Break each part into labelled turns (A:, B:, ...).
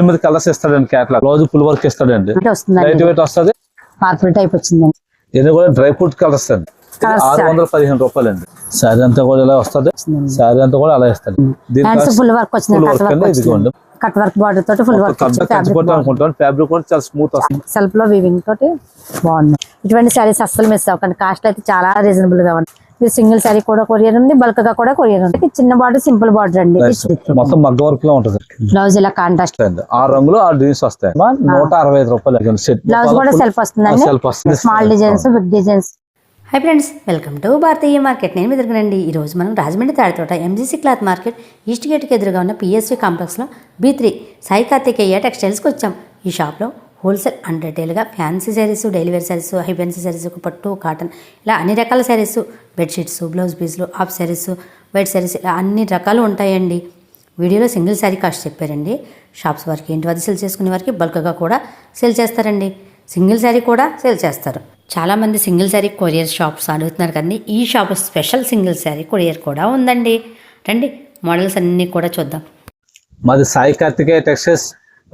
A: ఎనిమిది కలర్స్ ఇస్తాడండి catalogue blouse full work ఇస్తాడండి. లైట్ వెయిట్ వస్తుంది.
B: మార్పుల్ టైప్ వచ్చిందండి.
A: ఇది కూడా డ్రై ఫ్రూట్ కలర్స్ అండి.
B: Colours
A: ఆరు వందల పదిహేను రూపాయలు అండి శారీ అంతా కూడా ఇలా వస్తుంది. శారీ అంతా కూడా అలా ఇస్తాడు.
B: ఫుల్ వర్క్ వచ్చింది. కట్ వర్క్
A: అండి ఇదిగోండి.
B: కట్ వర్క్ బార్డర్ తోటి ఫుల్ వర్క్
A: అనుకుంటాను ఫ్యాబ్రిక్ కూడా. చాలా స్మూత్ వస్తుంది.
B: సెల్ఫ్లో వీవింగ్ తోటి బాగుంది. ఇటువంటి శారీస్ అస్సలు మిస్ అవ్వకండి. కాస్ట్ అయితే చాలా రీజనబుల్గా ఉంది. మీరు సింగిల్ శారీ కూడా కొరియర్ ఉంది బల్క్గా కూడా కొరియర్ ఉంది. ఇది చిన్న బార్డర్ సింపుల్ బార్డర్ అండి.
A: మొత్తం మగ్గ వర్క్లో ఉంటుంది
B: బ్లౌజ్ ఇలా కాంట్రాస్ట్
A: ఆ రంగులు ఆ డిజైన్స్ వస్తాయి. నూట అరవై ఐదు రూపాయలు సెట్
B: బ్లౌజ్ కూడా సెల్ఫ్ వస్తుందండి.
A: వస్తుంది.
B: Small designs big designs
C: hi friends welcome to Bharatiya market నేను ఎదురుగనండి ఈరోజు మనం Rajahmundry Tadithota MGC cloth market east గేట్కి ఎదురుగా ఉన్న పిఎస్వి కాంప్లెక్స్లో బీ త్రీ సాయి కార్తికేయ టెక్స్టైల్స్కి వచ్చాం. ఈ షాప్లో wholesale and రిటైల్గా fancy sarees daily wear sarees high fancy sarees పట్టు కాటన్ ఇలా అన్ని రకాల శారీస్ బెడ్షీట్స్ బ్లౌజ్ పీస్లు హాఫ్ శారీస్ వైట్ శారీస్ ఇలా అన్ని రకాలు ఉంటాయండి. వీడియోలో సింగిల్ శారీ కాస్ట్ చెప్పారండి. షాప్స్ వారికి ఇంటి వద్ద సేల్ చేసుకునే వారికి బల్క్గా కూడా సేల్ చేస్తారండి. సింగిల్ శారీ కూడా సేల్ చేస్తారు. చాలామంది సింగిల్ శారీ కొరియర్ షాప్స్ అడుగుతున్నారు కదండి. ఈ shop special single saree courier కూడా ఉందండి. రండి మోడల్స్ అన్నీ కూడా చూద్దాం.
A: మాది Sai Karthikeya textiles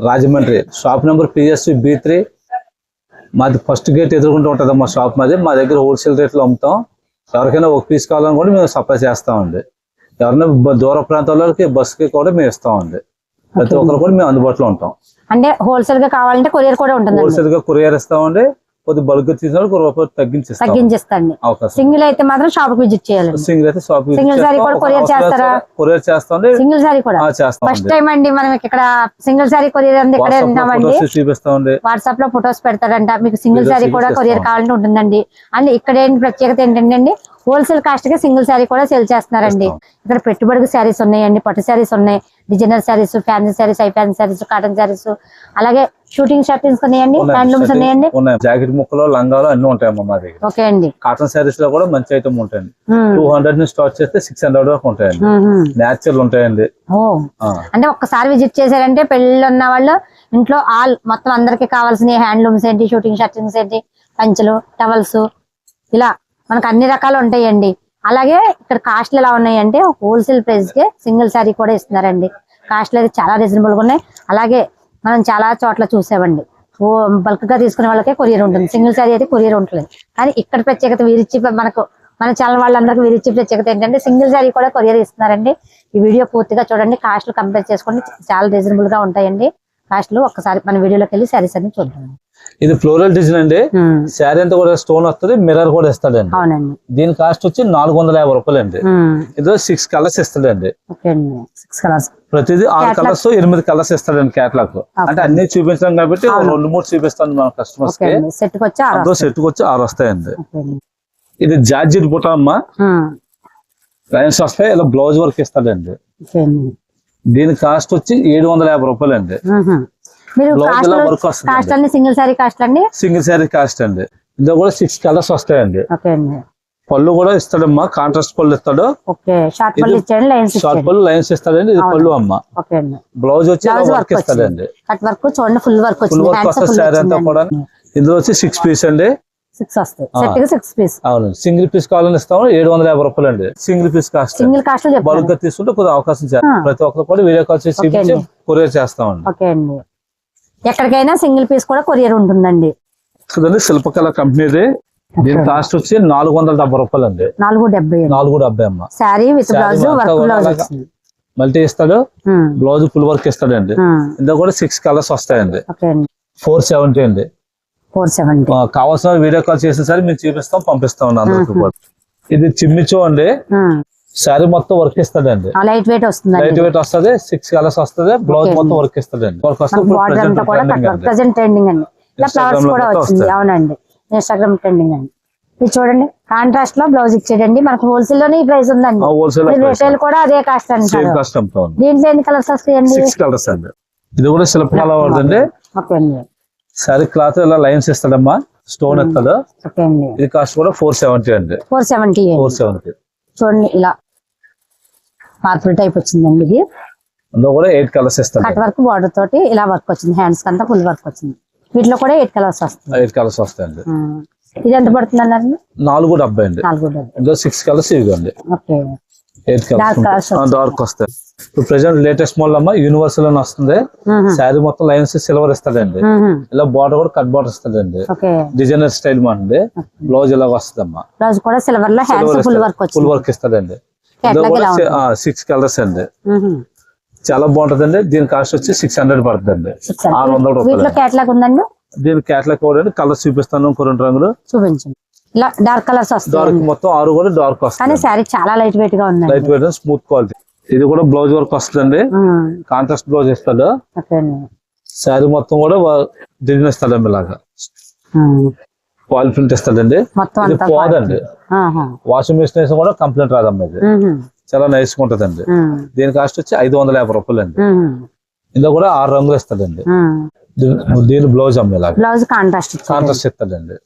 A: Rajahmundry. Shop number PSC B three. మాది ఫస్ట్ గేట్ ఎదుర్కొంటూ ఉంటుంది మా షాప్ మాది. మా దగ్గర హోల్సేల్ రేట్లో అమ్ముతాం. ఎవరికైనా ఒక పీస్ కావాలని కూడా మేము సప్లై చేస్తామండి. ఎవరైనా దూర ప్రాంతాలకి బస్సుకి కూడా మేము ఇస్తామండి. ప్రతి ఒక్కరు కూడా మేము అందుబాటులో ఉంటాం.
B: అంటే హోల్సేల్గా కావాలంటే కొరియర్ కూడా ఉంటుందండి.
A: హోల్సేల్గా కొరియర్ ఇస్తామండి. కొద్ది బల్క్ తీసిన ఒక రూపాయలు తగ్గించి
B: తగ్గించేస్తండి. సింగిల్ అయితే మాత్రం షాప్కి విజిట్ చేయాలండి.
A: సింగిల్ అయితే షాప్
B: Single saree కూడా courier చేస్తారా?
A: కొరియర్ చేస్తామండి.
B: సింగిల్ శారీ కూడా?
A: ఆ,
B: ఫస్ట్ టైం అండి మనం ఇక్కడ సింగిల్ శారీ కొరియర్ అండి ఇక్కడే
A: ఫోటోస్ చూపిస్తామండి.
B: వాట్సాప్లో ఫొటోస్ పెడతారంట. మీకు సింగిల్
A: series
B: కూడా కొరియర్
A: చేస్తాం.
B: కావాలంటే ఉంటుందండి. అండ్ ఇక్కడ ఏంటి ప్రత్యేకత ఏంటంటే అండి హోల్సేల్ కాస్ట్కి సింగిల్ శారీ కూడా సేల్ చేస్తున్నారండి.
A: చేస్తాం.
B: ఇక్కడ పెట్టుబడికి శారీస్ ఉన్నాయండి పట్టు శారీస్ ఉన్నాయి designer sarees fancy sarees high fancy sarees cotton sarees. అలాగే షూటింగ్ షర్టింగ్స్ ఉన్నాయండి హ్యాండ్లూమ్స్ ఉన్నాయండి.
A: ఉన్నాయి జాకెట్ ముక్కలు లంగాలు అన్ని ఉంటాయమ్మా మా దగ్గర.
B: ఓకే అండి.
A: కాటన్ శారీస్లో కూడా మంచి ఐటమ్ ఉంటాయండి.
B: ఉమ్,
A: టూ హండ్రెడ్ నుంచి స్టార్ట్ చేస్తే సిక్స్ హండ్రెడ్ వరకు ఉంటాయండి. న్యాచురల్ ఉంటాయండి.
B: అంటే ఒక్కసారి విజిట్ చేశారంటే పెళ్ళిళ్ళు ఉన్న వాళ్ళు ఇంట్లో ఆల్ మొత్తం అందరికి కావాల్సిన హ్యాండ్లూమ్స్ ఏంటి షూటింగ్ షర్టింగ్స్ ఏంటి పంచలు టవల్స్ ఇలా మనకు అన్ని రకాలు ఉంటాయండి. అలాగే ఇక్కడ కాస్ట్లు ఎలా ఉన్నాయంటే హోల్సేల్ ప్రైస్కి సింగిల్ శారీ కూడా ఇస్తున్నారండి. కాస్ట్లు అయితే చాలా రీజనబుల్గా ఉన్నాయి. అలాగే మనం చాలా చోట్ల చూసామండి. ఓ బల్క్గా తీసుకునే వాళ్ళకే కొరియర్ ఉంటుంది. సింగిల్ శారీ అయితే కొరియర్ ఉంటుంది. కానీ ఇక్కడ ప్రత్యేకత వీరిచ్చి మనకు మన ఛానల్ వాళ్ళందరికీ వీరిచ్చి ప్రత్యేకత ఏంటంటే సింగిల్ శారీ కూడా కొరియర్ ఇస్తున్నారండి. ఈ వీడియో పూర్తిగా చూడండి. కాస్ట్లు కంపేర్ చేసుకోండి. చాలా రీజనబుల్గా ఉంటాయండి కాస్ట్లు ఒక్కసారి మన వీడియోలోకి వెళ్ళి శారీస్ అన్ని చూద్దాం.
A: ఇది ఫ్లోరల్ డిజైన్ అండి. శారీ అంతా కూడా స్టోన్ వస్తుంది మిర్రర్ కూడా ఇస్తాడండి.
B: అవునండి.
A: దీని కాస్ట్ వచ్చి నాలుగు వందల యాభై రూపాయలు అండి
B: ఉమ్,
A: ఇందులో సిక్స్ కలర్స్ ఇస్తాడండి
B: అండి. సిక్స్ కలర్స్
A: ప్రతిదీ ఆరు. కలర్స్ ఎనిమిది కలర్స్ ఇస్తాడండి క్యాట్లాగ్ అంటే అన్ని చూపించాం కాబట్టి రెండు మూడు చూపిస్తాను మన కస్టమర్స్కి.
B: అండి. సెట్ వచ్చి ఆరు
A: అందులో సెట్ వచ్చి ఆరు వస్తాయండి.
B: అండి.
A: ఇది జార్జిట్ బుట్ట అమ్మ. లైన్స్ వస్తాయి ఇలా బ్లౌజ్ వర్క్ ఇస్తాడండి.
B: అండి.
A: దీని కాస్ట్ వచ్చి ఏడు వందల యాభై రూపాయలు అండి?
B: సింగిల్ శారీ కాస్ట్ అండి?
A: సింగిల్ శారీ కాస్ట్ అండి. ఇందులో కూడా సిక్స్ కలర్స్ వస్తాయండి. పళ్ళు కూడా ఇస్తాడమ్మా. కాంట్రాస్ట్ పళ్ళు ఇస్తాడు.
B: షార్ట్ పళ్ళు లైన్స్
A: ఇస్తాడండి. ఇది. పళ్ళు అమ్మ. బ్లౌజ్ వచ్చి వర్క్ ఇస్తాడండి.
B: ఫుల్ వర్క్
A: ఫుల్ వర్క్ వస్తుంది శారీ అంతా కూడా. ఇందులో వచ్చి సిక్స్ పీస్ అండి.
B: సిక్స్ వస్తాయి. సెట్కి సిక్స్ పీస్
A: అవును. సింగిల్ పీస్ కావాలని ఇస్తాము ఏడు వందల యాభై రూపాయలు అండి single piece cost.
B: Single cost
A: bulk తీసుకుంటే కొద్దిగా అవకాశం. ప్రతి ఒక్కరు కూడా వీడియో కాల్ చేసి. కొరియర్ చేస్తామండి.
B: ఓకే అండి. ఎక్కడికైనా సింగిల్ పీస్ కూడా కొరియర్ ఉంటుందండి.
A: చూడండి శిల్పకళ కంపెనీది. దీని కాస్ట్ వచ్చి నాలుగు వందల డెబ్బై రూపాయలు అండి
B: నాలుగు డెబ్బై
A: నాలుగు డెబ్బై అమ్మ.
B: Saree with blouse work
A: multi ఇస్తాడు. బ్లౌజ్ ఫుల్ వర్క్ ఇస్తాడండి. ఇందులో కూడా సిక్స్ కలర్స్ వస్తాయండి. ఫోర్ సెవెంటీ అండి.
B: Four seventy.
A: ఆ, కావాల్సిన వీడియో కాల్ చేసిన సరే మేము చూపిస్తాం పంపిస్తాం అండి అందరికి కూడా. ఇది చిమ్మిచో అండి. శారీ మొత్తం వర్క్ ఇస్తాడండి
B: లైట్ వెయిట్ వస్తుందండి.
A: లైట్ వెయిట్ వస్తుంది సిక్స్ కలర్స్ వస్తుంది బ్లౌజ్. మొత్తం వర్క్ ఇస్తాడండి వర్క్
B: ప్రజెంట్ ట్రెండింగ్ అండి. ఇలా ఫ్లవర్స్ కూడా వచ్చింది. అవునండి. ఇన్స్టాగ్రామ్ ట్రెండింగ్ అండి. ఇది చూడండి కాంట్రాస్ట్లో బ్లౌజ్ ఇచ్చేదండి. మనకు హోల్సేల్లోనే ఈ ప్రైస్ ఉందండి.
A: హోల్సేల్
B: రిటైల్ కూడా అదే కాస్ట్
A: ఉంది
B: దీంట్లో ఎన్ని కలర్స్ వస్తాయండి?
A: కలర్స్ అండి. ఇది కూడా శిల్పకళ వాడుదండి
B: ఓకే అండి.
A: శారీ క్లాత్ ఇలా లైన్స్ ఇస్తాడమ్మా? స్టోన్
B: అండి
A: ఇది కాస్ట్ కూడా ఫోర్ సెవెంటీ అండి.
B: Four seventy
A: four seventy.
B: చూడండి ఇలా మార్పుల్ టైప్ వచ్చిందండి ఇది.
A: అందులో కూడా ఎయిట్ కలర్స్ ఇస్తాడు.
B: కట్ వర్క్ బార్డర్ తోటి ఇలా వర్క్ వచ్చింది. హ్యాండ్స్ అంతా ఫుల్ వర్క్ వచ్చింది. వీటిలో కూడా ఎయిట్ కలర్స్ వస్తుంది
A: ఎయిట్ కలర్స్ వస్తాయండి.
B: ఇది ఎంత పడుతుంది అన్నారు
A: నాలుగు డెబ్బై అండి.
B: నాలుగు డబ్బు.
A: సిక్స్ కలర్స్ ఇవ్వండి
B: ఓకే.
A: కలర్స్ డార్క్ వస్తాయి ఇప్పుడు ప్రెసెంట్ లేటెస్ట్ మోడల్ అమ్మా యూనివర్సల్ అని వస్తుంది. శారీ మొత్తం లైన్స్ సిల్వర్ ఇస్తాడండి. ఇలా బార్డర్ కూడా కట్ బార్డర్ ఇస్తాడండి. డిజైనర్ స్టైల్ మాండి బ్లౌజ్ ఇలా వస్తుందమ్మా
B: బ్లౌజ్ కూడా సిల్వర్లో ఫుల్ వర్క్
A: ఇస్తాడండి. సిక్స్ కలర్స్ అండి. చాలా బాగుంటదండి. దీని కాస్ట్ వచ్చి సిక్స్ హండ్రెడ్ పడుతుందండి. ఆరు వందల రూపాయలు.
B: కేటలాగ్
A: దీని క్యాట్లాగ్ కూడా కలర్స్ చూపిస్తాను. ఇంకో రెండు రంగులు.
B: చూపించండి. డార్క్ కలర్స్
A: డార్క్
B: వస్తాయి
A: మొత్తం ఆరు కూడా డార్క్
B: కానీ
A: వస్తుంది
B: శారీ చాలా లైట్ వెయిట్గా ఉందండి.
A: లైట్ వెయిట్ స్మూత్ క్వాలిటీ ఇది కూడా బ్లౌజ్ వర్క్ వస్తుందండి. కాంట్రాస్ట్ బ్లౌజ్ ఇస్తాడు శారీ మొత్తం కూడా డిజైన్ ఇస్తాడండి ఇలాగా. వాల్ ప్రింట్ ఇస్తాడండి పోదండి. వాషింగ్ మిషన్ వేసి కూడా కంప్లైంట్ రాదమ్మా ఇది. చాలా నైస్గా ఉంటదండి. దీని కాస్ట్ వచ్చి ఐదు వందల యాభై రూపాయలు అండి. ఇందులో కూడా ఆరు రంగులు ఇస్తాడండి. దీని- బ్లౌజ్ అమ్మ ఇలాగా.
B: బ్లౌజ్ కాంట్రాస్ట్
A: కాంట్రాస్ట్ ఇస్తాడండి.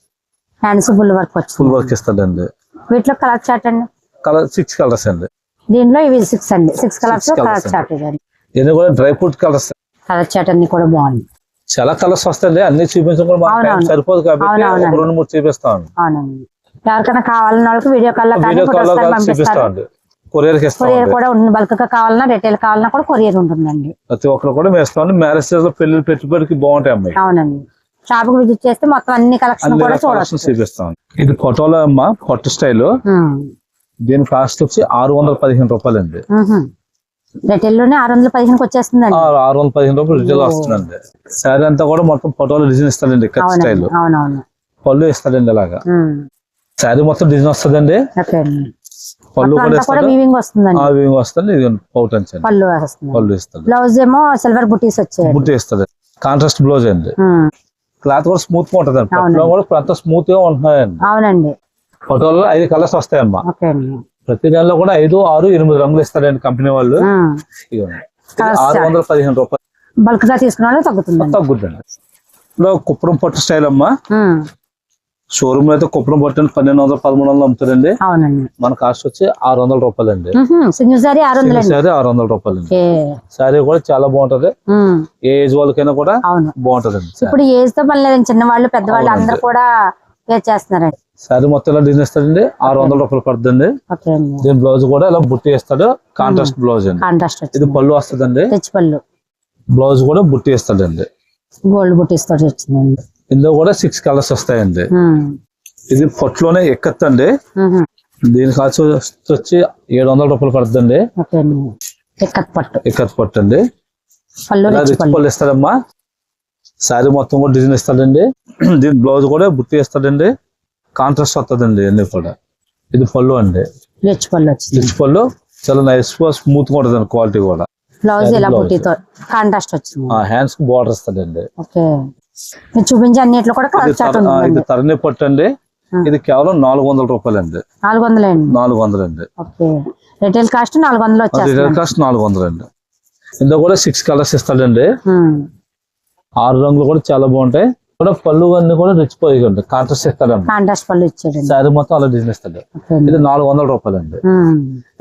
B: హ్యాండ్స్ ఫుల్ వర్క్ వచ్చింది
A: ఫుల్ వర్క్ ఇస్తాడండి
B: వీటిలో కలర్ చార్ట్ అండి?
A: కలర్ సిక్స్ కలర్స్ అండి.
B: దీనిలో ఇవి సిక్స్ అండి. సిక్స్ కలర్స్ కలర్
A: అండి.
B: చార్ట్
A: ఇది కూడా dry fruit colours
B: colour chart అన్ని కూడా బాగుంది.
A: చాలా కలర్స్ వస్తాయండి. అన్ని చూపించడం కూడా. సరిపోదు కాబట్టి రెండు మూడు చూపిస్తాం.
B: ఎవరికైనా కావాలన్న వాళ్ళకి వీడియో కాల్
A: చూపిస్తామండి కొరియర్
B: కొరియర్ కూడా ఉంటుంది బల్క్గా కావాలన్నా రిటైల్ కావాలన్నా కూడా కొరియర్ ఉంటుందండి.
A: ప్రతి ఒక్కరు కూడా మేము మ్యారేజ్ పెళ్ళి పెట్టుబడికి బాగుంటాయి అమ్మాయి.
B: అవునండి. షాప్కు విజిట్ చేస్తే మొత్తం అన్ని కలెక్షన్ కూడా చూడొచ్చు.
A: చూపిస్తాం. ఇది ఫోటోలో అమ్మ పట్టు స్టైల్. దీని కాస్ట్ వచ్చి ఆరు వందల పదిహేను రూపాయలు అండి
B: ఉహు. రిటైల్లోనే ఆరు వందల పదిహేనుకి వచ్చేస్తుందండి.
A: ఆరు వందల పదిహేను రూపాయలు రిటైల్ వస్తుందండి. శారీ అంతా కూడా మొత్తం ఫోటోలో డిజైన్ ఇస్తాడండి కట్ స్టైల్ పళ్ళు ఇస్తాడండి అలాగా. శారీ మొత్తం డిజైన్ వస్తుందండి.
B: అండి.
A: పళ్ళు కూడా
B: వీవింగ్ వస్తుందండి.
A: వస్తుంది ఇది పౌట్ అంచండి
B: పళ్ళు వస్తుంది
A: పళ్ళు ఇస్తాడు
B: బ్లౌజ్ ఏమో సిల్వర్ బుటీస్ వచ్చాయి
A: బుట్టి ఇస్తుంది కాంట్రాస్ట్ బ్లౌజ్ అండి. క్లాత్ కూడా స్మూత్గా ఉంటది అండి. పట్టులో కూడా అంత స్మూత్గా ఉంటున్నాయండి.
B: అవునండి.
A: ఫోటోలో ఐదు కలర్స్ వస్తాయమ్మా. ప్రతి నెలలో కూడా ఐదు ఆరు ఎనిమిది రంగులు ఇస్తారండి కంపెనీ వాళ్ళు. ఆరు. వందల పదిహేను రూపాయలు.
B: బల్క్గా తీసుకున్న
A: తగ్గుద్దండి. ఇందులో కుప్పరం పట్టు స్టైల్ అమ్మా. షోరూమ్ అయితే కుప్పరం పట్టు అంటే పన్నెండు వందలు పదమూడు వందలు అమ్ముతారండి.
B: అవునండి.
A: మన కాస్ట్ వచ్చి ఆరు వందల రూపాయలు అండి
B: సారీ ఆరు
A: వందల రూపాయలు అండి శారీ కూడా చాలా బాగుంటది. ఏ ఏజ్ వాళ్ళకైనా కూడా
B: అవును.
A: బాగుంటదండి.
B: ఇప్పుడు ఏజ్తో పని లేదండి. చిన్నవాళ్ళు పెద్దవాళ్ళు. అందరూ కూడా చేస్తున్నారండి.
A: శారీ మొత్తం ఇలా డిజైన్ ఇస్తాడండి? ఆరు వందల రూపాయలు
B: అండి.
A: దీని బ్లౌజ్ కూడా ఇలా బుట్టి ఇస్తాడు కాంట్రాస్ట్ బ్లౌజ్ అండి.
B: కాంట్రాస్ట్
A: ఇది పళ్ళు వస్తుందండి.
B: పళ్ళు.
A: బ్లౌజ్ కూడా బుట్టి ఇస్తాడండి
B: గోల్డ్ బుటీస్ తోటి వచ్చిందండి.
A: ఇందులో కూడా సిక్స్ కలర్స్ వస్తాయండి. ఇది పొట్టులోనే ఎక్కత్తండి. దీని కాస్ట్ వచ్చి ఏడు వందల రూపాయలు పడుతుందండి.
B: ఎక్కత్ పట్టు.
A: అండి
B: పళ్ళు
A: రిచ్ ఇస్తాడమ్మా శారీ మొత్తం కూడా డిజైన్ ఇస్తాడండి. దీని బ్లౌజ్ కూడా బుట్టి ఇస్తాడండి కాంట్రాస్ట్ వస్తుందండి అన్ని కూడా. ఇది పళ్ళు అండి.
B: పళ్ళు
A: రిచ్ పళ్ళు. చాలా నైస్ స్మూత్గా ఉంటుంది క్వాలిటీ కూడా.
B: బ్లౌజ్ ఇలా కాంట్రాస్ట్ వచ్చింది.
A: హ్యాండ్స్ బార్డర్ ఇస్తాడండి.
B: ఓకే. చూపించే అన్నిట్లో కూడా
A: ఇది తరణి పట్టు అండి. ఇది కేవలం నాలుగు వందల రూపాయలు అండి
B: నాలుగు వందలండి?
A: నాలుగు వందలు అండి
B: రిటైల్ కాస్ట్ నాలుగు వందలు
A: రిటైల్ కాస్ట్ నాలుగు వందలు అండి ఇందులో కూడా సిక్స్ కలర్స్ ఇస్తాడండి. ఆరు రంగులు కూడా చాలా బాగుంటాయి. కూడా పళ్ళు అన్ని కూడా రిచ్ పోయి ఉంటాయి కాంట్రాస్ట్ ఇస్తాడండి.
B: కాంట్రాస్ట్ పళ్ళు ఇచ్చాడండి.
A: శారీ మొత్తం అలా డిజైన్ ఇస్తాడు.
B: అండి
A: ఇది నాలుగు వందల రూపాయలు అండి.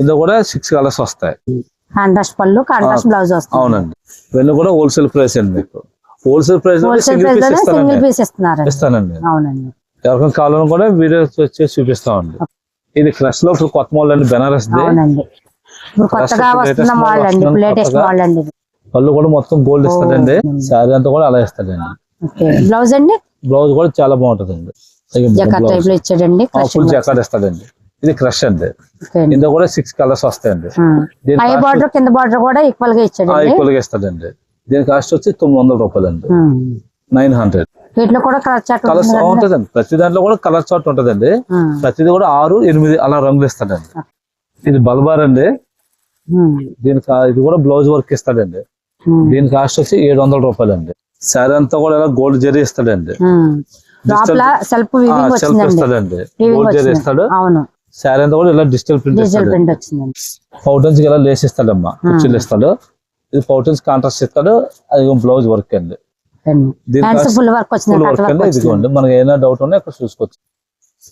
A: ఇందులో కూడా సిక్స్ కలర్స్ వస్తాయి.
B: కాంట్రాస్ట్ పళ్ళు కాంట్రాస్ట్ బ్లౌజ్ వస్తుంది.
A: అవునండి. ఇవన్నీ కూడా హోల్సేల్ ప్రైస్ అండి మీకు. Wholesale price single piece
B: single
A: ఇస్తానండి.
B: అవునండి.
A: ఎవరికైనా కావాలని కూడా వీడియో వచ్చేసి చూపిస్తామండి. ఇది క్రష్లో ఇప్పుడు కొత్త మోడల్ అండి బెనారస్
B: కొత్తగా వస్తున్న మోడల్ అండి లేటెస్ట్. మోడల్ అండి.
A: పళ్ళు కూడా మొత్తం గోల్డ్ ఇస్తాడండి. శారీ అంతా కూడా అలా ఇస్తాడండి.
B: బ్లౌజ్ అండి?
A: బ్లౌజ్ కూడా చాలా
B: జకాట్ టైప్లో ఇచ్చాడండి
A: ఫుల్ జకాడ్ ఇస్తాడండి. ఇది క్రష్ అండి.
B: అండి.
A: ఇందులో కూడా సిక్స్ కలర్స్ వస్తాయండి.
B: బార్డర్ కింద బార్డర్ కూడా ఈక్వల్గా ఇచ్చాడండి.
A: ఈక్వల్గా ఇస్తాడండి. దీని కాస్ట్ వచ్చి తొమ్మిది వందల రూపాయలు అండి
B: ఉమ్.
A: Nine hundred.
B: కలర్.
A: ఉంటుందండి. ప్రతి దాంట్లో కూడా కలర్ చార్ట్ ఉంటుందండి. ప్రతిది కూడా ఆరు ఎనిమిది అలా రంగులు ఇస్తాడండి. ఇది బల్బార్ అండి.
B: ఉమ్.
A: దీని కా- ఇది కూడా బ్లౌజ్ వర్క్ ఇస్తాడండి. దీని కాస్ట్ వచ్చి ఏడు వందల రూపాయలు అండి శారీ అంతా కూడా ఇలా గోల్డ్ జరీ ఇస్తాడండి.
B: సెల్ఫ్
A: ఇస్తాడండి. గోల్డ్ జరీ ఇస్తాడు. శారీ అంతా కూడా ఇలా డిజిటల్ ప్రింట్ ఇస్తాడు. పౌటన్స్ ఇలా లేస్ ఇస్తాడమ్మా కుర్చీలు ఇస్తాడు. ఇది పౌటన్స్ కాంట్రాస్ట్ ఇస్తాడు అది బ్లౌజ్ వర్క్ అండి.
B: ఫుల్ వర్క్
A: అండి ఇదిగోండి మనకి ఏమైనా డౌట్ ఉన్నా ఇక్కడ చూసుకోవచ్చు.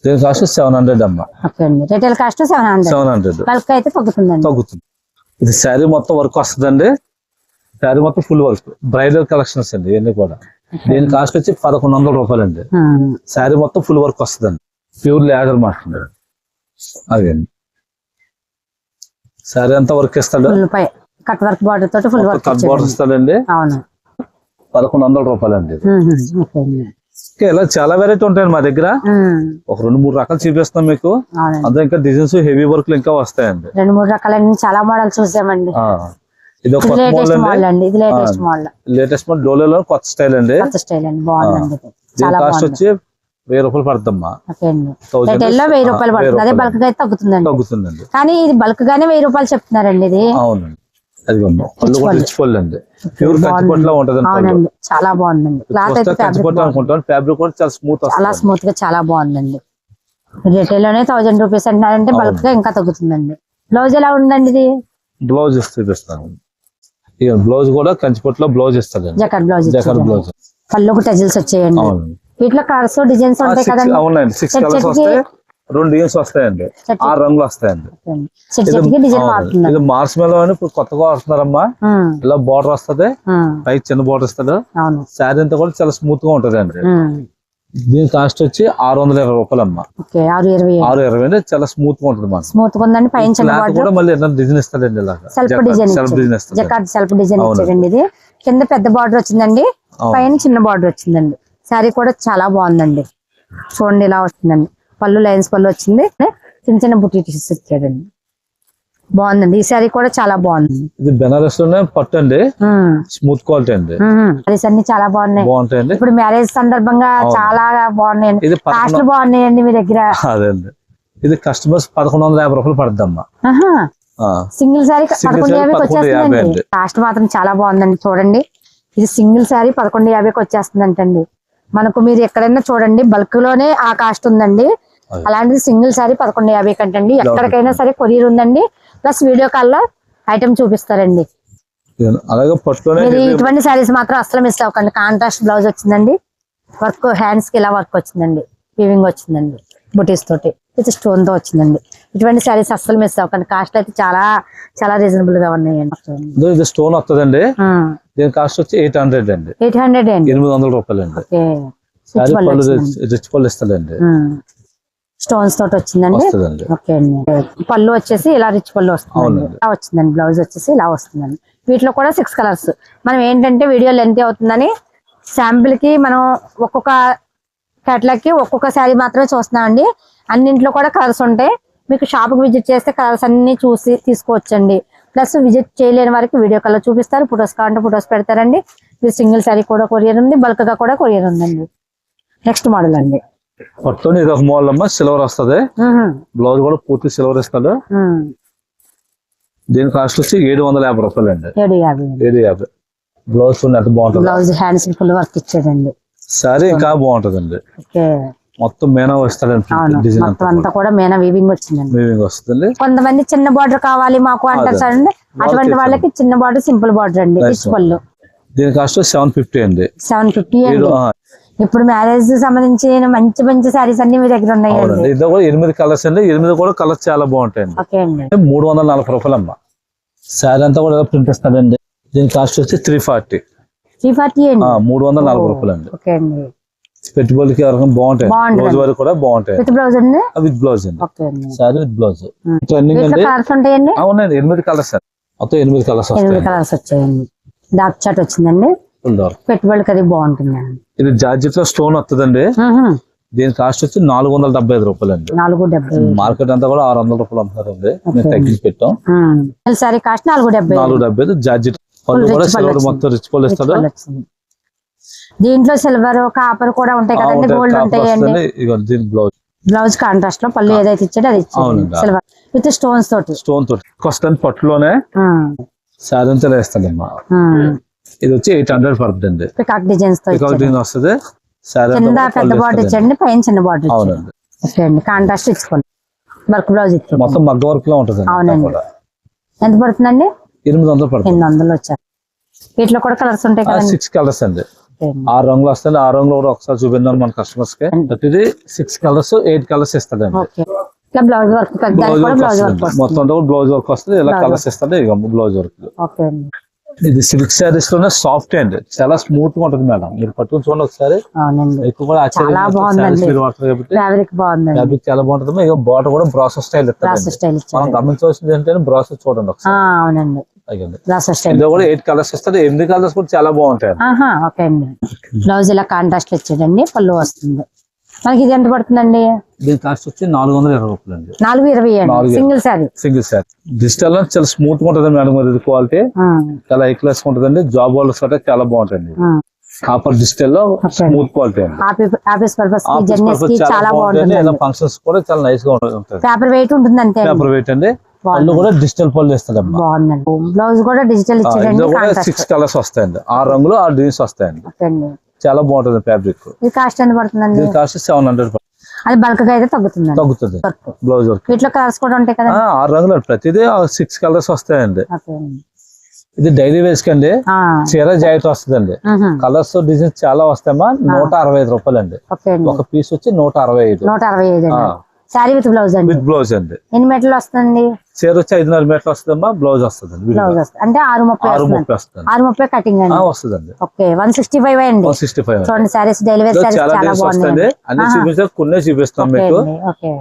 A: దీని కాస్ట్ సెవెన్ హండ్రెడ్ అమ్మా.
B: అండి. Retail cost seven hundred.
A: Seven hundred.
B: Bulk అయితే తగ్గుతుందండి.
A: తగ్గుతుంది. ఇది శారీ మొత్తం వర్క్ వస్తుందండి. శారీ మొత్తం ఫుల్ వర్క్. బ్రైడల్ కలెక్షన్స్ అండి ఇవన్నీ కూడా. దీని కాస్ట్ వచ్చి పదకొండు వందల రూపాయలు అండి. శారీ మొత్తం ఫుల్ వర్క్ వస్తుందండి. ప్యూర్ లేదర్ మాట అదండి సారీ అంతా వర్క్ ఇస్తాడు?
B: కట్ వర్క్ బార్డర్ తోటి ఫుల్ వర్క్
A: కట్ బోర్డర్ ఇస్తాడండి
B: అవును.
A: పదకొండు వందల రూపాయలు అండి. ఇలా చాలా వెరైటీ ఉంటాయండి మా దగ్గర. ఒక రెండు మూడు రకాలు చూపిస్తాం మీకు. అందులో ఇంకా డిజైన్స్ హెవీ వర్క్లు ఇంకా వస్తాయండి.
B: రెండు మూడు రకాలన్నీ చాలా మోడల్ చూసామండి.
A: ఇది ఒక మోడల్ అండి.
B: ఇది లేటెస్ట్ మోడల్
A: లేటెస్ట్ మోడల్ డోలేలో కొత్త స్టైల్ అండి.
B: కొత్త స్టైల్ అండి. బాగుందండి.
A: దీని కాస్ట్
B: బాగుంది.
A: వచ్చి వెయ్యి రూపాయలు పడుతుందమ్మా
B: వెయ్యి రూపాయలు పడుతుంది. అదే. బల్క్గా అయితే తగ్గుతుందండి.
A: తగ్గుతుందండి.
B: కానీ ఇది బల్క్ గానే వెయ్యి రూపాయలు చెప్తున్నారండి ఇది.
A: అవునండి. అది పళ్ళు కూడా
B: పళ్ళు.
A: రిచ్ పళ్ళు అండి ప్యూర్
B: బాగుంది.
A: కంచిపట్టులో ఉంటది పళ్ళు
B: అవునండి. చాలా బాగుందండి. క్లాత్ అయితే
A: కంచిపట్టు ఫ్యాబ్రిక్ కూడా చాలా స్మూత్
B: చాలా స్మూత్గా చాలా బాగుందండి. రిటైల్లోనే థౌజండ్ రూపీస్ అంటున్నారంటే బల్క్గా ఇంకా తగ్గుతుందండి. బ్లౌజ్ ఎలా ఉందండి ఇది?
A: బ్లౌజ్ చూపిస్తాను. ఇక బ్లౌజ్ కూడా కంచిపట్టులో బ్లౌజ్ ఇస్తాడండి
B: జకట్ బ్లౌజ్
A: జకర్. బ్లౌజ్
B: పళ్ళుకు టజిల్స్ వచ్చాయండి. వీటిలో కలర్స్ డిజైన్స్ ఉంటాయి కదండి.
A: అవునండి. సిక్స్ కలర్స్ వస్తాయి. రెండు డిజైన్స్ వస్తాయండి. ఆరు రంగులు వస్తాయండి. ఇది మార్స్ మెలో అని ఇప్పుడు కొత్తగా వస్తున్నారమ్మా ఇలా బార్డర్ వస్తది. పై చిన్న బార్డర్ ఇస్తాడు
B: అవును.
A: శారీ అంతా కూడా చాలా స్మూత్గా ఉంటది అండి దీని కాస్ట్ వచ్చి ఆరు వందల ఇరవై రూపాయలు అమ్మా
B: ఆరు ఇరవై.
A: అంటే చాలా స్మూత్గా ఉంటుంది మనకి
B: స్మూత్గా ఉందండి పైన
A: కూడా మళ్ళీ డిజైన్ ఇస్తాడండి
B: self design
A: self design
B: self design. ఇచ్చాడండి ఇది. కింద పెద్ద బార్డర్ వచ్చిందండి. పైన చిన్న బార్డర్ వచ్చిందండి. శారీ కూడా చాలా బాగుందండి. చూడండి ఇలా వస్తుందండి. పళ్ళు లైన్స్ పళ్ళు వచ్చింది. చిన్న చిన్న బుట్టి ఇచ్చాడండి. బాగుందండి. ఈ శారీ కూడా చాలా బాగుంది.
A: ఇది బెనారస్లోనే పట్టు అండి స్మూత్ క్వాలిటీ అండి.
B: శారీస్ అన్ని చాలా బాగున్నాయి.
A: బాగుంటాయండి.
B: ఇప్పుడు మ్యారేజ్ సందర్భంగా. చాలా బాగున్నాయండి కాస్ట్లు
A: పదకొండు
B: బాగున్నాయండి మీ దగ్గర.
A: ఇది కస్టమర్స్ పదకొండు వందల యాభై రూపాయలు ఆ,
B: సింగిల్
A: Single
B: పదకొండు యాభైకి
A: 11.50
B: వచ్చేస్తుందండి. కాస్ట్ మాత్రం చాలా బాగుందండి. చూడండి. ఇది సింగిల్ శారీ పదకొండు యాభైకి వచ్చేస్తుందంటండి. మనకు మీరు ఎక్కడైనా చూడండి బల్క్లోనే ఆ కాస్ట్ ఉందండి. అలాంటిది సింగిల్ శారీ పదకొండు యాభై కంటండి ఎక్కడికైనా సరే కొరియర్ ఉందండి. ప్లస్ వీడియో కాల్లో ఐటమ్ చూపిస్తారండి.
A: ఇది అలాగే
B: మీరు ఇటువంటి శారీస్ మాత్రం అస్సలు మిస్ అవ్వకండి. కాంట్రాస్ట్ బ్లౌజ్ వచ్చిందండి. వర్క్ హ్యాండ్స్కి ఇలా వర్క్ వచ్చిందండి. వీవింగ్ వచ్చిందండి. బుటీస్ తోటి. విత్ స్టోన్తో వచ్చిందండి. ఇటువంటి శారీస్ అస్సలు మిస్ అవ్వకండి. కాస్ట్ అయితే చాలా చాలా రీజనబుల్గా ఉన్నాయండి.
A: ఇదో ఇది స్టోన్ వస్తుందండి దీని కాస్ట్ వచ్చి ఎయిట్ హండ్రెడ్ అండి.
B: ఎయిట్ హండ్రెడ్ అండి.
A: ఎనిమిది వందల రూపాయలు అండి రిచ్ పళ్ళు
B: స్టోన్స్ తోటి వచ్చిందండి? ఓకే అండి. పళ్ళు వచ్చేసి ఇలా రిచ్ పళ్ళు వస్తుందండి. ఇలా వచ్చిందండి. బ్లౌజ్ వచ్చేసి ఇలా వస్తుందండి. వీటిలో కూడా సిక్స్ కలర్స్. మనం ఏంటంటే వీడియో లెంత్ అవుతుందని శాంపిల్కి మనం ఒక్కొక్క కేటలాగ్కి ఒక్కొక్క శారీ మాత్రమే చూస్తున్నామండి. అన్నింట్లో కూడా కలర్స్ ఉంటాయి. మీకు షాప్కి విజిట్ చేస్తే కలర్స్ అన్ని చూసి తీసుకోవచ్చండి. ప్లస్ విజిట్ చేయలేని వారికి వీడియో కలర్ చూపిస్తారు. ఫొటోస్ కావాలంటే ఫొటోస్ పెడతారండి. సింగిల్ శారీ కూడా కొరియర్ ఉంది. బల్క్గా కూడా కొరియర్ ఉందండి. నెక్స్ట్ మోడల్ అండి.
A: పట్టులోని ఇది ఒక మోడల్ అమ్మా సిల్వర్ వస్తది. బ్లౌజ్ కూడా పూర్తి సిల్వర్ ఇస్తాడు. దీని కాస్ట్ వచ్చి ఏడు వందల యాభై రూపాయలు అండి.
B: ఏడు యాభై
A: బ్లౌజ్ ఎంత బాగుంటుంది.
B: బ్లౌజ్ హ్యాండ్స్ ఫుల్ వర్క్ ఇచ్చాడండి
A: శారీ ఇంకా బాగుంటదండి. మొత్తం మేనా వస్తాడండి డిజైన్
B: మొత్తం
A: అంతా
B: కూడా మేనా వీవింగ్ వచ్చిందండి.
A: వీవింగ్ వస్తుంది
B: కొంతమంది చిన్న బార్డర్ కావాలి మాకు అంటారు
A: అదే.
B: చూడండి అటువంటి. వాళ్ళకి చిన్న బార్డర్ సింపుల్ బార్డర్ అండి. పళ్ళు.
A: దీని కాస్ట్ సెవెన్ ఫిఫ్టీ అండి.
B: సెవెన్ ఫిఫ్టీ ఇప్పుడు మ్యారేజ్ సంబంధించిన మంచి మంచి సారీస్ అన్ని మీ దగ్గర
A: అవునండి. ఇది కూడా ఎనిమిది కలర్స్ అండి. ఎనిమిది కూడా కలర్స్ చాలా బాగుంటాయండి. మూడు వందల నలభై రూపాయలు అమ్మా. శారీ అంతా కూడా ప్రింట్ ఇస్తాడండి దీని కాస్ట్ వచ్చి త్రీ ఫార్టీ.
B: త్రీ ఫార్టీ
A: మూడు వందల నలభై రూపాయలు అండి.
B: ఓకే అండి.
A: పెట్టుబడికి ఎవరికైనా బాగుంటాయి. రోజు వరకు కూడా బాగుంటాయి
B: విత్ బ్లౌజ్ అండి?
A: విత్ బ్లౌజ్ అండి. Saree with blouse. అండి. అవునండి ఎనిమిది కలర్స్ అండి. మొత్తం ఎనిమిది కలర్స్
B: ఎనిమిది కలర్స్ వచ్చాయండి. డార్క్ చాట్ వచ్చిందండి? పెట్టుబడికి అది బాగుంటుందండి
A: ఇది జార్జెట్లో స్టోన్ వస్తుందండి. దీని కాస్ట్ వచ్చి నాలుగు వందల డెబ్బై ఐదు రూపాయలు అండి
B: నాలుగు డెబ్బై
A: మార్కెట్ అంతా కూడా ఆరు వందల రూపాయలు అమ్ముతారండి. మేము. తగ్గించి పెట్టాం.
B: సారీ కాస్ట్ నాలుగు డెబ్బై
A: నాలుగు డెబ్బై ఐదు జార్జెట్. పళ్ళు కూడా సిల్వర్. మొత్తం రిచ్ పళ్ళు ఇస్తాడు.
B: దీంట్లో సిల్వర్ కాపర్ కూడా ఉంటాయి కదండి. గోల్డ్ ఉంటాయండి.
A: బ్లౌజ్
B: బ్లౌజ్ కాంట్రాస్ట్లో పళ్ళు ఏదైతే ఇచ్చాడో అది ఇచ్చాడు. సిల్వర్ విత్ స్టోన్స్ తోటి.
A: స్టోన్ తోటి. వస్తుంది పట్టులోనే వేస్తాడమ్మా ఇది వచ్చి ఎయిట్ హండ్రెడ్ పడుతుంది.
B: పికాక్ డిజైన్స్
A: పికాక్
B: ఇచ్చాడు
A: డిజైన్ వస్తుంది.
B: కింద పెద్ద
A: ఇస్తాడండి.
B: ఇచ్చాడండి పైన చిన్న ఇచ్చాడు.
A: అవునండి.
B: ఓకే అండి కాంట్రాస్ట్ ఇచ్చుకోండి. వర్క్ బ్లౌజ్ ఇచ్చాడు
A: మొత్తం మగ్గ వర్క్లో ఉంటుంది
B: అవునండి. ఎంత పడుతుందండి?
A: ఎనిమిది వందలు పడుతుంది.
B: ఎనిమిది వందలు వచ్చారు. వీటిలో కూడా కలర్స్ ఉంటాయి కదండి.
A: సిక్స్ కలర్స్ అండి. ఆరు రంగులు వస్తాయి ఆరు రంగులు కూడా ఒకసారి చూపించాను మన కస్టమర్స్కి. ఇది సిక్స్ కలర్స్ ఎయిట్ కలర్స్ ఇస్తాడండి.
B: ఓకే ఇట్లా బ్లౌజ్ వర్క్
A: మొత్తం బ్లౌజ్ వర్క్ వస్తుంది. ఇలా కలర్స్ ఇస్తాడు ఇక బ్లౌజ్ వర్క్
B: ఓకే అండి.
A: ఇది సిల్క్ శారీస్లోనే సాఫ్ట్ అండి చాలా స్మూత్గా ఉంటుంది మేడం. మీరు పట్టుకుని చూడండి ఒకసారి. ఎక్కువ కూడా
B: ఫ్యాబ్రిక్
A: ఫ్యాబ్రిక్ చాలా బాగుంటుంది. ఇక బాటర్ కూడా బ్రాసెస్ స్టైల్ మనం గమనించవలసింది ఏంటంటే బ్రాసెస్ చూడండి
B: అవునండి.
A: కూడా ఎయిట్ కలర్స్ ఇస్తారు. ఎనిమిది కలర్స్ కూడా చాలా బాగుంటాయి
B: బ్లౌజ్ ఇలా కాంట్రాస్ట్ ఇచ్చాడండి పళ్ళు వస్తుంది. మనకి ఇది ఎంత పడుతుందండి?
A: దీని కాస్ట్ వచ్చి నాలుగు వందల ఇరవై రూపాయలు అండి.
B: నాలుగు ఇరవై. Single saree
A: single saree digital చాలా స్మూత్గా ఉంటుంది మేడం ఇది క్వాలిటీ చాలా హై క్లాస్ ఉంటుందండి. జాబ్ వాళ్ళకి కూడా చాలా బాగుంటుంది కాపర్
B: డిజిటల్లో.
A: స్మూత్ క్వాలిటీ
B: ఆఫీస్ పర్పస్
A: చాలా బాగుంటుంది ఇలా ఫంక్షన్స్ కూడా చాలా నైస్గా ఉంటుంది
B: పేపర్ వెయిట్ ఉంటుంది అంతే.
A: పేపర్ వెయిట్ అండి. పళ్ళు కూడా డిజిటల్ పళ్ళు ఇస్తాడమ్మా
B: బాగుందండి. బ్లౌజ్ కూడా డిజిటల్ కాంట్రాస్ట్
A: సిక్స్ కలర్స్ వస్తాయండి. ఆరు రంగులు ఆరు డిజైన్స్ వస్తాయండి. చాలా బాగుంటుంది ఫ్యాబ్రిక్.
B: కాస్ట్ ఎంత పడుతుందండి?
A: దీని కాస్ట్ సెవెన్ హండ్రెడ్
B: అది బల్క్గా అయితే
A: తగ్గుతుంది.
B: వర్క్
A: బ్లౌజ్ వర్క్
B: వీటిలో కలర్స్ కూడా ఉంటాయి కదా?
A: ఆరు రంగులు అండి. ప్రతిదీ సిక్స్ కలర్స్ వస్తాయండి.
B: అండి.
A: ఇది డైలీ వేస్ కండి చీర జాకెట్ వస్తుందండి.
B: మ్హూ.
A: కలర్స్ డిజైన్స్ చాలా వస్తాయమ్మా. నూట అరవై ఐదు రూపాయలు అండి
B: అండి.
A: ఒక పీస్ వచ్చి నూట అరవై ఐదు.
B: నూట అరవై ఐదు అండి. శారీ విత్ బ్లౌజ్ అండి.
A: విత్ బ్లౌజ్ అండి.
B: ఎన్ని మీటర్లు వస్తుంది
A: చీర వచ్చి ఐదున్నర మీటర్ వస్తుందమ్మా బ్లౌజ్ వస్తుందండి విడిగా.
B: బ్లౌజ్ వస్తుంది. అంటే ఆరు ముప్పై
A: ఆరు
B: వస్తుంది
A: ముప్పై వస్తుంది
B: ఆరు ముప్పై కటింగ్ అండి.
A: వస్తుందండి.
B: ఓకే వన్ సిక్స్టీ ఫైవ్ అండి.
A: వన్ సిక్స్టీ ఫైవ్
B: చూడండి శారీస్ డైలీ వేర్ శారీస్
A: చాలా
B: బాగుంది
A: వస్తుంది అన్ని చూపిస్తారు కొన్ని చూపిస్తాం మీకు.
B: అండి ఓకే.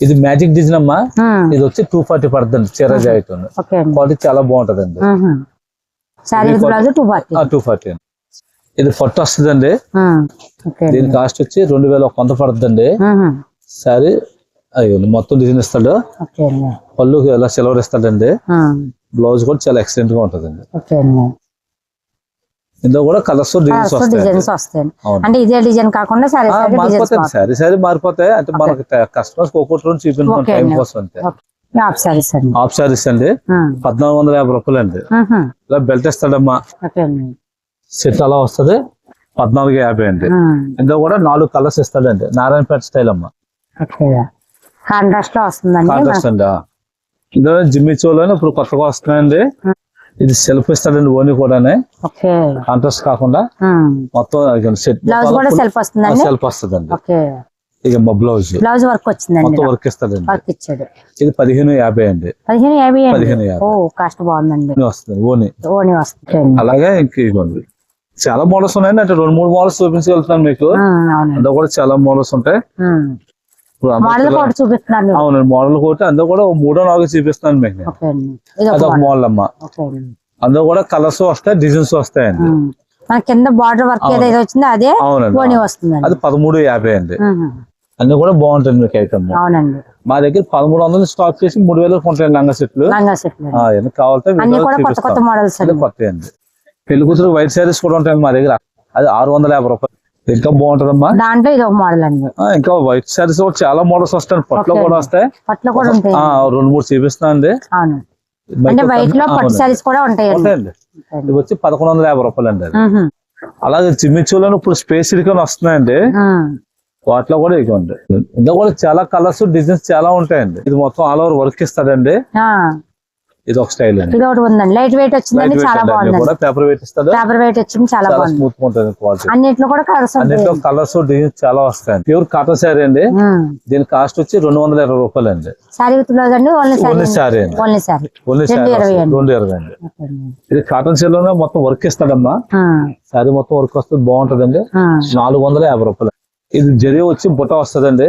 A: ఇది మ్యాజిక్ డిజైన్ అమ్మా.
B: మ్మ్.
A: ఇది వచ్చి టూ ఫార్టీ పడుతుంది చీర
B: అండి.
A: క్వాలిటీ చాలా బాగుంటదండి.
B: శారీ విత్
A: ఇది
B: blouse two forty
A: two forty ఇది పొట్టు వస్తుందండి. దీని కాస్ట్ వచ్చి రెండు వేల ఒక వంద పడుతుందండి. సారీ అయ్యో మొత్తం డిజైన్ ఇస్తాడు? పళ్ళు ఇలా సిల్వర్ ఇస్తాడండి. బ్లౌజ్ కూడా చాలా ఎక్సలెంట్గా ఉంటదండి. ఇందులో కూడా కలర్స్ డిజైన్స్ వస్తాయి.
B: అంటే ఇదే డిజైన్ కాకుండా సారీ సారీ
A: మారిపోతాయి సారీ సారీ మారిపోతాయి. అంటే మనకి కస్టమర్స్ ఒక్కొక్కటి రోజు చూపించుకున్న
B: ఓకే
A: టైం. కోసం అంతే.
B: హాఫ్ సారీస్ అండి.
A: హాఫ్ సారీస్ అండి. పద్నాలుగు వందల యాభై రూపాయలు అండి. ఇలా బెల్ట్ ఇస్తాడమ్మా. సెట్ అలా వస్తది. పద్నాలుగు యాభై అండి. ఇందులో కూడా నాలుగు కలర్స్ ఇస్తాడండి. నారాయణపేట స్టైల్ అమ్మా.
B: కాంట్రాస్ట్లో వస్తుందండి
A: కాంట్రాస్ట్ అండి ఆ. ఇందులో జిమ్మి చోలోనే ఇప్పుడు కొత్తగా వస్తున్నాయండి. ఇది సెల్ఫ్ ఇస్తాడండి ఓని కూడానే.
B: ఓకే.
A: కాంట్రాస్ట్ కాకుండా. మొత్తం
B: కూడా సెల్ఫ్ వస్తుందండి?
A: సెల్ఫ్ వస్తుందండి. ఇక మా బ్లౌజ్.
B: బ్లౌజ్ వర్క్ వచ్చిందండి
A: మొత్తం వర్క్ ఇస్తాడండి.
B: వర్క్ ఇచ్చాడు.
A: ఇది పదిహేను యాభై అండి.
B: పదిహేను యాభై అండి?
A: పదిహేను యాభై.
B: కాస్ట్ బాగుందండి.
A: వస్తుంది ఓని.
B: ఓని వస్తుంది
A: అలాగే ఇంక ఇవ్వండి చాలా మోడల్స్ ఉన్నాయండి అంటే రెండు మూడు మోడల్స్ చూపించగలుగుతాను మీకు. అందులో కూడా చాలా మోడల్స్ ఉంటాయి.
B: మోడల్.
A: అవునండి మోడల్ కోటి అందులో కూడా మూడో నాలుగు చూపిస్తాను మీకు అదొక
B: మోడల్
A: అమ్మ. అందులో కూడా కలర్స్ వస్తాయి డిజైన్స్ వస్తాయండి.
B: మన కింద బార్డర్ వర్క్ ఏదైతే వచ్చిందో అదే వస్తుందండి.
A: అది పదమూడు యాభై అండి. అన్ని కూడా బాగుంటుంది మీకు ఐటమ్
B: అవునండి.
A: మా దగ్గర పదమూడు వందలు స్టాక్ చేసి మూడు వేలకు ఉంటాయి లంగా సెట్లు. కావాలంటే
B: కొత్త అండి.
A: పెళ్ళి కూతురు వైట్ శారీస్ కూడా ఉంటాయండి మా దగ్గర. అది ఆరు వందల యాభై రూపాయలు. ఇంకా బాగుంటదమ్మా?
B: దాంట్లో ఇది ఒక మోడల్ అండి
A: ఇంకా వైట్ శారీస్ కూడా చాలా మోడల్స్ వస్తాయి పట్లో కూడా. వస్తాయి.
B: పట్లు కూడా ఉంటాయి.
A: రెండు మూడు చూపిస్తున్నా అండి.
B: అంటే వైట్లో పట్టు సారీస్ కూడా ఉంటాయండి.
A: ఉంటాయండి. ఇవి వచ్చి పదకొండు వందల యాభై రూపాయలు అండి. అలాగే జిమ్మిచూలో ఇప్పుడు స్పేస్ ఇరికన్ వస్తున్నాయండి. వాటిలో కూడా ఇక ఉంది ఇందులో కూడా చాలా కలర్స్ డిజైన్స్ చాలా ఉంటాయండి. ఇది మొత్తం ఆల్ ఓవర్ వర్క్ ఇస్తాడండి. ఇది ఒక స్టైల్ అండి.
B: ఇది ఒకటి ఉందండి. లైట్ వెయిట్ వచ్చిందండి. చాలా
A: అండి. కూడా పేపర్ వెయిట్ ఇస్తాడు
B: పేపర్ వెయిట్ వచ్చింది. చాలా బాగుంది.
A: స్మూత్ ఉంటుంది క్వాలిటీ
B: అన్నిట్లో కూడా కలర్స్
A: అన్నిట్లో కలర్స్ డిజైన్స్ చాలా వస్తాయండి. ప్యూర్ కాటన్ శారీ అండి. దీని కాస్ట్ వచ్చి రెండు వందల ఇరవై రూపాయలు అండి.
B: సారీ విత్ బ్లౌజ్ అండి. ఓన్లీ సారీ
A: శారీ అండి.
B: ఓన్లీ సారీ
A: ఓన్లీ శారీ
B: అండి.
A: రెండు ఇరవై అండి. ఇది కాటన్ శారీలోనే మొత్తం వర్క్ ఇస్తాడమ్మా. శారీ మొత్తం వర్క్ వస్తుంది. బాగుంటదండి. నాలుగు వందల యాభై రూపాయలు. ఇది జరి వచ్చి బుట్ట వస్తదండి.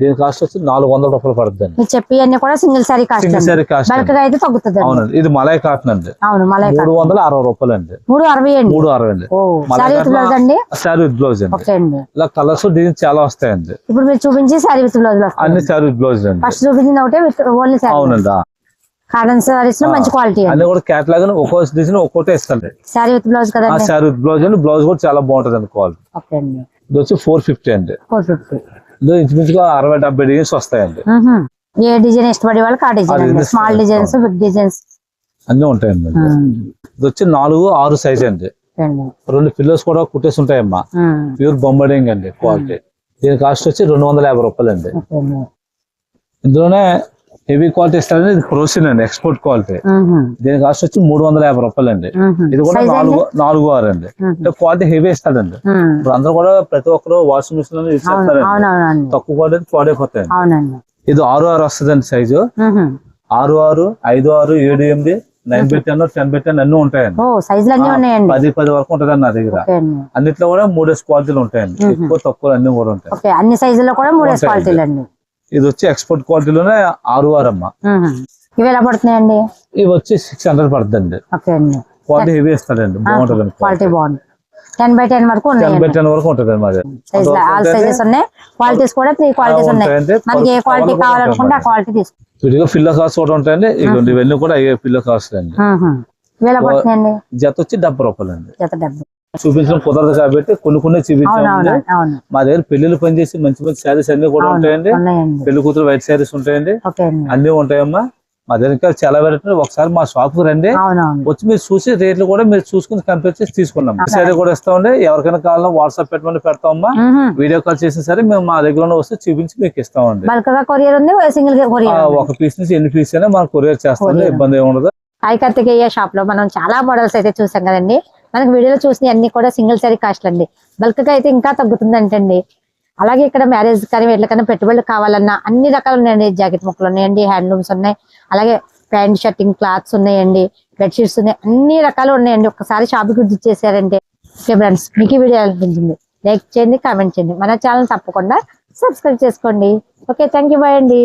A: దీని కాస్ట్ వచ్చి నాలుగు వందల రూపాయలు పడుతుందండి
B: మీరు చెప్పి అన్ని కూడా single saree cost
A: single saree cost
B: అయితే తగ్గుతుంది
A: అవునండి. ఇది మలై కాటన్ అండి.
B: అవును మలై
A: మూడు వందల అరవై రూపాయలు అండి
B: మూడు అరవై అండి.
A: మూడు అరవై అండి.
B: సారీ విత్ బ్లౌజ్ అండి?
A: శారీ విత్ బ్లౌజ్ అండి. ఇలా కలర్స్ డిజైన్స్ చాలా వస్తాయండి.
B: ఇప్పుడు మీరు చూపించి సారీ విత్ బ్లౌజ్
A: అన్ని శారీ విత్ బ్లౌజ్ అండి.
B: ఫస్ట్ చూపించింది ఒకటే ఓన్లీ సారీ
A: అవునండి.
B: కాటన్ సారీస్లో మంచి క్వాలిటీ
A: అన్ని కూడా క్యాటలాగ్ ఒక్కో డిజైన్ ఒక్కోటే
B: సారీ విత్ బ్లౌజ్
A: ఆ
B: కదండి.
A: శారీ విత్ బ్లౌజ్ అండి. బ్లౌజ్ కూడా చాలా బాగుంటది అండి క్వాలిటీ
B: ఓకే అండి.
A: ఇది వచ్చి ఫోర్ ఫిఫ్టీ అండి.
B: ఫోర్ ఫిఫ్టీ
A: ఇందులో ఇంచుమించుగా అరవై డెబ్బై డిజైన్స్ వస్తాయండి.
B: ఏ డిజైన్ ఇష్టపడే వాళ్ళకి ఆ design small. Designs big designs.
A: అన్ని ఉంటాయండి. ఇది వచ్చి నాలుగు ఆరు సైజ్ అండి. రెండు. పిల్లర్స్ కూడా కుట్టేసి ఉంటాయమ్మా. ప్యూర్ బొంబడింగ్ అండి క్వాలిటీ. దీని కాస్ట్ వచ్చి రెండు వందల యాభై రూపాయలు అండి. ఇందులోనే హెవీ క్వాలిటీ ఇస్తారండి ఇది ప్రోసిన్ అండి ఎక్స్పోర్ట్ క్వాలిటీ. దీని కాస్ట్ వచ్చి మూడు వందల యాభై రూపాయలు అండి ఇది కూడా నాలుగు నాలుగు ఆరు అండి అంటే క్వాలిటీ హెవీ ఇస్తాడండి. ఇప్పుడు అందరూ కూడా ప్రతి ఒక్కరు వాషింగ్ మిషన్లో యూజ్ చేస్తారండి. తక్కువ క్వాలిటీ పాడైపోతాయండి
B: అవునండి.
A: ఇది ఆరు ఆరు వస్తుందండి సైజు. ఆరు ఆరు ఐదు ఆరు ఏడు ఎనిమిది nine by ten ten by ten అన్ని ఉంటాయండి. పది పది వరకు ఉంటదండి నా దగ్గర. అన్నిట్లో కూడా మూడేసి క్వాలిటీలు ఉంటాయండి. ఎక్కువ తక్కువ అన్ని కూడా ఉంటాయి.
B: అన్ని సైజుల్లో కూడా మూడేసి. క్వాలిటీలు అండి.
A: ఇది వచ్చి ఎక్స్పోర్ట్ క్వాలిటీలోనే ఆరు వారమ్మ
B: మ్మ్. ఇవి ఎలా పడుతున్నాయండి?
A: ఇవి వచ్చి సిక్స్ హండ్రెడ్ పడుతుందండి.
B: ఓకే అండి.
A: క్వాలిటీ హెవీ ఇస్తాడండి బాగుంటదండి
B: క్వాలిటీ బాగుంది. టెన్ బై టెన్ వరకు
A: టెన్ బై టెన్ వరకు ఉంటదండి మాది.
B: సైజ్ ఆల్ సైజెస్ ఉన్నాయి. క్వాలిటీస్ కూడా త్రీ క్వాలిటీస్ ఉన్నాయి. మనకి ఏ క్వాలిటీ కావాలనుకుంటే ఆ క్వాలిటీ తీసుకో
A: విడిగా పిల్ల కాస్ట్ కూడా ఉంటాయండి. ఇవన్నీ కూడా అయ్యే పిల్ల కాస్ట్ అండి. జత వచ్చి డెబ్బై రూపాయలు అండి
B: జత డబ్బు.
A: చూపించడం కుదరదు కాబట్టి కొన్ని కొన్ని
B: అవును.
A: మా దగ్గర పెళ్ళిళ్ళు పనిచేసి మంచి మంచి శారీస్ అన్ని కూడా ఉంటాయండి. పెళ్ళి కూతురు వైట్ శారీస్ ఉంటాయండి. అన్ని ఉంటాయమ్మా. మా దగ్గర ఇంకా చాలా వెరైటీ ఒకసారి మా షాప్కు రండి వచ్చి మీరు చూసి రేట్లు కూడా మీరు చూసుకుని కంపేర్ చేసి తీసుకున్నాం. శారీ కూడా ఇస్తామండి. ఎవరికైనా కావాలన్నా వాట్సాప్ పెట్టమని పెడతామమ్మా. వీడియో కాల్ చేసిన సరే మేము మా దగ్గర వస్తే చూపించి మీకు ఇస్తామండి. ఒక పీస్ నుంచి ఎన్ని పీస్ అయినా మనం కొరియర్ చేస్తాం. ఇబ్బంది ఏమి ఉండదు.
B: సాయి కార్తికేయ షాప్లో మనం చాలా మోడల్స్ అయితే చూసాం కదండి. మనకి వీడియోలో చూసిన అన్ని కూడా సింగిల్ సారీ కాస్ట్ అండి. బల్క్ అయితే ఇంకా తగ్గుతుందంటండి. అలాగే ఇక్కడ మ్యారేజ్ కానీ వీటికైనా పెట్టుబడులు కావాలన్నా అన్ని రకాలు ఉన్నాయండి. జాకెట్ ముక్కలు ఉన్నాయండి హ్యాండ్లూమ్స్ ఉన్నాయి. అలాగే ప్యాంట్ షర్టింగ్ క్లాత్స్ ఉన్నాయండి. బెడ్షీట్స్ ఉన్నాయి. అన్ని రకాలు ఉన్నాయండి. ఒకసారి షాప్కి విజిట్ చేశారంటే ఓకే ఫ్రెండ్స్ మీకు వీడియో అనిపించింది. లైక్ చేయండి కామెంట్ చేయండి. మన ఛానల్ తప్పకుండా సబ్స్క్రైబ్ చేసుకోండి. ఓకే థ్యాంక్ యూ బాయ్ అండి.